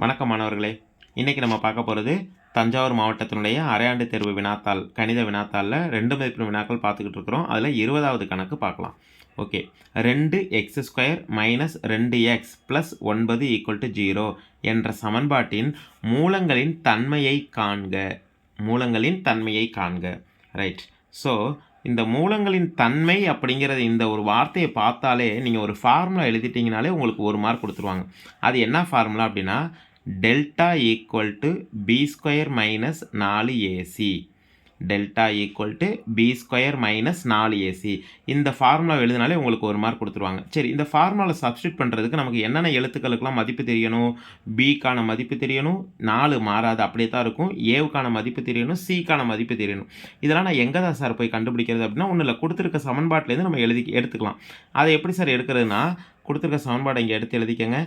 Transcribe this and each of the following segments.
வணக்கம் மாணவர்களே. இன்றைக்கி நம்ம பார்க்க போகிறது தஞ்சாவூர் மாவட்டத்தினுடைய அரையாண்டு தேர்வு வினாத்தாள் கணித வினாத்தாளில் ரெண்டு மதிப்பு வினாக்கள் பார்த்துக்கிட்டு இருக்கிறோம். அதில் இருபதாவது கணக்கு பார்க்கலாம். ஓகே. ரெண்டு எக்ஸ் ஸ்கொயர் மைனஸ் ரெண்டு எக்ஸ் ப்ளஸ் ஒன்பது ஈக்குவல் டு ஜீரோ என்ற சமன்பாட்டின் மூலங்களின் தன்மையை காண்க. மூலங்களின் தன்மையை காண்க. ரைட். ஸோ இந்த மூலங்களின் தன்மை அப்படிங்கிறது இந்த ஒரு வார்த்தையை பார்த்தாலே நீங்கள் ஒரு ஃபார்முலா எழுதிட்டீங்கனாலே உங்களுக்கு ஒரு மார்க் கொடுத்துருவாங்க. அது என்ன ஃபார்முலா அப்படின்னா delta equal to B square minus நாலு A C delta equal to B square minus நாலு ஏசி இந்த ஃபார்முலா எழுதினாலே உங்களுக்கு ஒரு மார்க் கொடுத்துருவாங்க. சரி இந்த ஃபார்முலாவில் சப்ஸ்டியூட் பண்ணுறதுக்கு நமக்கு என்னென்ன எழுத்துக்களுக்கெல்லாம் மதிப்பு தெரியணும்? பிக்கான மதிப்பு தெரியணும். நாலு மாறாது அப்படியே தான் இருக்கும். ஏவுக்கான மதிப்பு தெரியணும். சிக்கான மதிப்பு தெரியணும். இதெல்லாம் நான் எங்கே தான் சார் போய் கண்டுபிடிக்கிறது அப்படின்னா ஒன்றும் இல்லை கொடுத்துருக்க சமன்பாட்டிலேருந்து நம்ம எழுதி எடுத்துக்கலாம். அதை எப்படி சார் எடுக்கிறதுனா கொடுத்துருக்க சமன்பாடை இங்கே எடுத்து எழுதிக்கங்க.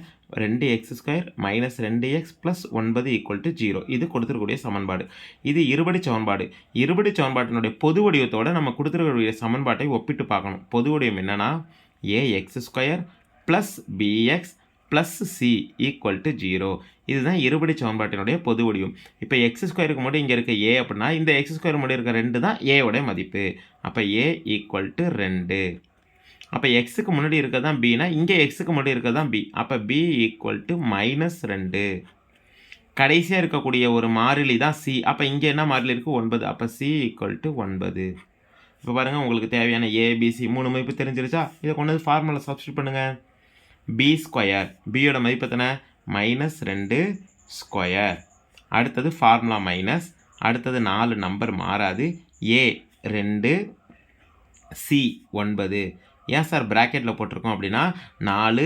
ரெண்டு எக்ஸ் ஸ்கொயர் மைனஸ் ரெண்டு எக்ஸ் ப்ளஸ் ஒன்பது ஈக்குவல் டு ஜீரோ இது கொடுத்துருக்கூடிய சமன்பாடு. இது இருபடி சமன்பாடு. இருபடி சமன்பாட்டினுடைய பொது வடிவத்தோடு நம்ம கொடுத்துருக்கக்கூடிய சமன்பாட்டை ஒப்பிட்டு பார்க்கணும். பொது வடிவம் என்னென்னா A X square plus B X plus C equal to zero இதுதான் இருபடி சமன்பாட்டினுடைய பொது வடிவம். இப்போ எக்ஸ் ஸ்கொயருக்கு மட்டும் இங்கே இருக்க ஏ அப்படின்னா இந்த எக்ஸ் ஸ்கொயர் மட்டும் இருக்க ரெண்டு தான் ஏவோட மதிப்பு. அப்போ ஏ ஈக்குவல் டு ரெண்டு. அப்போ எக்ஸுக்கு முன்னாடி இருக்க தான் பினா இங்கே எக்ஸுக்கு முன்னாடி இருக்க தான் பி அப்போ பி ஈக்குவல் டு மைனஸ் ரெண்டு. கடைசியாக இருக்கக்கூடிய ஒரு மாறிலி தான் சி அப்போ இங்கே என்ன மாறிலி இருக்குது ஒன்பது. அப்போ சி ஈக்குவல் டு ஒன்பது. இப்போ பாருங்கள் உங்களுக்கு தேவையான ஏபிசி மூணு மதிப்பு தெரிஞ்சிருச்சா? இதை கொண்டு வந்து ஃபார்முலா சப்ஸ்டியூட் பண்ணுங்கள் பி ஸ்கொயர் பியோட மதிப்பு எத்தனை? மைனஸ் ரெண்டு ஸ்கொயர் அடுத்தது ஃபார்முலா மைனஸ் அடுத்தது நாலு நம்பர் மாறாது. ஏ ரெண்டு சி ஒன்பது. ஏன் சார் ப்ராக்கெட்டில் போட்டிருக்கோம் அப்படின்னா நாலு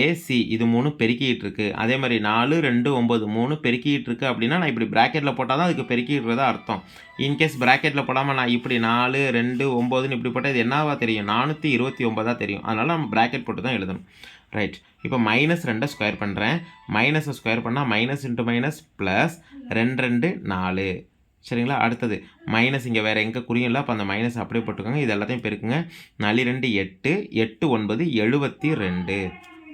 ஏசி இது மூணு பெருக்கிட்டு இருக்குது அதே மாதிரி நாலு ரெண்டு ஒம்பது மூணு பெருக்கிட்டு இருக்குது அப்படின்னா நான் இப்படி ப்ராக்கெட்டில் போட்டால் தான் அதுக்கு பெருக்கிட்டுறதா அர்த்தம். இன்கேஸ் ப்ராக்கெட்டில் போடாமல் நான் இப்படி நாலு ரெண்டு ஒம்போதுன்னு இப்படி போட்டால் இது என்னவா தெரியும்? நானூற்றி இருபத்தி ஒம்பதாக தெரியும். அதனால் நம்ம ப்ராக்கெட் போட்டு தான் எழுதணும். ரைட் இப்போ மைனஸ் ரெண்டை ஸ்கொயர் பண்ணுறேன் மைனஸை ஸ்கொயர் பண்ணால் மைனஸ் இன்ட்டு மைனஸ் ப்ளஸ் ரெண்டு ரெண்டு நாலு. சரிங்களா? அடுத்தது மைனஸ் இங்கே வேறு எங்கே குறியும் இல்லை அப்போ அந்த மைனஸ் அப்படியே போட்டுக்கோங்க. இது எல்லாத்தையும் பெருக்குங்க. நாலு ரெண்டு எட்டு எட்டு ஒன்பது எழுபத்தி ரெண்டு.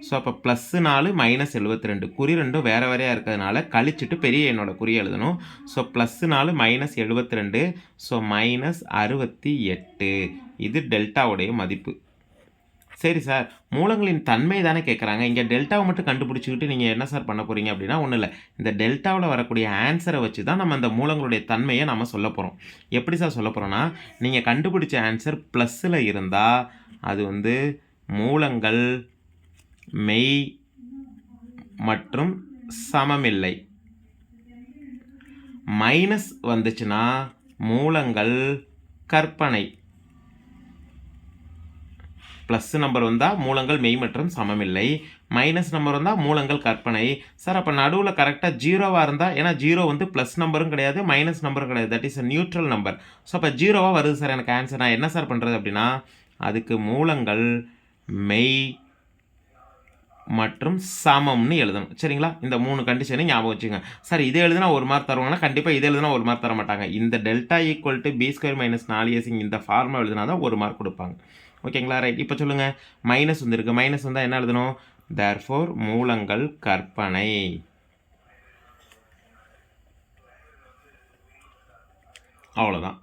ஸோ அப்போ ப்ளஸ்ஸு நாலு மைனஸ் எழுபத்தி ரெண்டு. குறி ரெண்டும் வேறு வேறையாக இருக்கிறதுனால கழிச்சுட்டு பெரிய என்னோடய குறி எழுதணும். ஸோ ப்ளஸ்ஸு நாலு மைனஸ் எழுபத்தி ரெண்டு. ஸோ மைனஸ் அறுபத்தி எட்டு. இது டெல்டாவுடைய மதிப்பு. சரி சார். மூலங்களின் தன்மை தானே கேட்குறாங்க இங்கே டெல்டாவை மட்டும் கண்டுபிடிச்சிக்கிட்டு நீங்கள் என்ன சார் பண்ண போகிறீங்க அப்படின்னா ஒன்றும் இல்லை. இந்த டெல்டாவில் வரக்கூடிய ஆன்சரை வச்சு தான் நம்ம அந்த மூலங்களுடைய தன்மையை நம்ம சொல்ல போகிறோம் எப்படி சார் சொல்ல போகிறோன்னா நீங்கள் கண்டுபிடிச்ச ஆன்சர் ப்ளஸ்ஸில் இருந்தால் அது வந்து மூலங்கள் மெய் மற்றும் சமமில்லை. மைனஸ் வந்துச்சுன்னா மூலங்கள் கற்பனை. ப்ளஸ் நம்பர் வந்தால் மூலங்கள் மெய் மற்றும் சமமில்லை. மைனஸ் நம்பர் வந்தால் மூலங்கள் கற்பனை. சார் அப்போ நடுவில் கரெக்டாக ஜீரோவாக இருந்தால் ஏன்னா ஜீரோ வந்து ப்ளஸ் நம்பரும் கிடையாது மைனஸ் நம்பரும் கிடையாது. That is a neutral number so அப்போ ஜீரோவாக வருது சார் எனக்கு ஆன்சர் நான் என்ன சார் பண்ணுறது அப்படின்னா அதுக்கு மூலங்கள் மெய் மற்றும் சமம்னு எழுதணும். சரிங்களா? இந்த மூணு கண்டிஷனை ஞாபகம் வச்சுங்க சார் இதை எழுதுனா ஒரு மார்க் தருவாங்கன்னா கண்டிப்பாக இதை எழுதுனா ஒரு மார்க் தர மாட்டாங்க இந்த delta equal to B square minus நாலு ஏசிங் இந்த ஃபார்முலா எழுதுனா தான் ஒரு மார்க் கொடுப்பாங்க. ஓகேங்களா? ரைட் இப்போ சொல்லுங்கள் மைனஸ் வந்துருக்கு. மைனஸ் வந்தால் என்ன எழுதணும்? தேர்ஃபோர் மூலங்கள் கற்பனை. அவ்வளோதான்